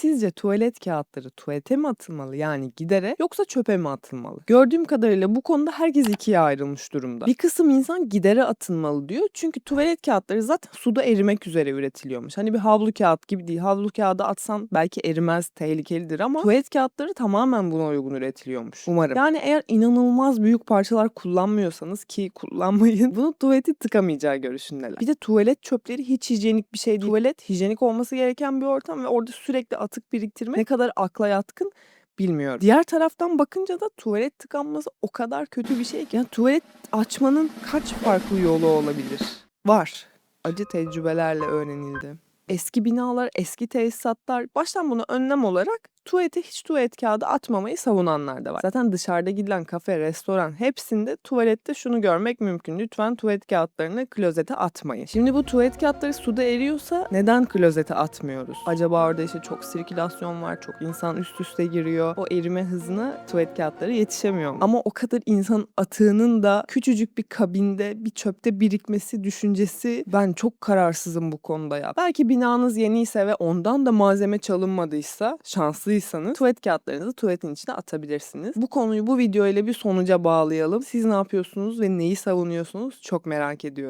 Sizce tuvalet kağıtları tuvalete mi atılmalı yani gidere yoksa çöpe mi atılmalı? Gördüğüm kadarıyla bu konuda herkes ikiye ayrılmış durumda. Bir kısım insan gidere atılmalı diyor çünkü tuvalet kağıtları zaten suda erimek üzere üretiliyormuş. Hani bir havlu kağıt gibi değil. Havlu kağıdı atsan belki erimez, tehlikelidir ama tuvalet kağıtları tamamen buna uygun üretiliyormuş. Umarım. Yani eğer inanılmaz büyük parçalar kullanmıyorsanız ki kullanmayın bunu tuvaleti tıkamayacağı görüşündeler. Bir de tuvalet çöpleri hiç hijyenik bir şey değil. Tuvalet hijyenik olması gereken bir ortam ve orada sürekli atık biriktirmek ne kadar akla yatkın bilmiyorum. Diğer taraftan bakınca da tuvalet tıkanması o kadar kötü bir şey ki. Yani tuvalet açmanın kaç farklı yolu olabilir? Var. Acı tecrübelerle öğrenildi. Eski binalar, eski tesisatlar baştan bunu önlem olarak tuvalete hiç tuvalet kağıdı atmamayı savunanlar da var. Zaten dışarıda gidilen kafe, restoran hepsinde tuvalette şunu görmek mümkün. Lütfen tuvalet kağıtlarını klozete atmayın. Şimdi bu tuvalet kağıtları suda eriyorsa neden klozete atmıyoruz? Acaba orada işte çok sirkülasyon var, çok insan üst üste giriyor. O erime hızına tuvalet kağıtları yetişemiyor. Ama o kadar insan atığının da küçücük bir kabinde, bir çöpte birikmesi düşüncesi ben çok kararsızım bu konuda ya. Belki binanız yeniyse ve ondan da malzeme çalınmadıysa şanslıysanız tuvalet kağıtlarınızı tuvaletin içine atabilirsiniz. Bu konuyu bu video ile bir sonuca bağlayalım. Siz ne yapıyorsunuz ve neyi savunuyorsunuz çok merak ediyorum.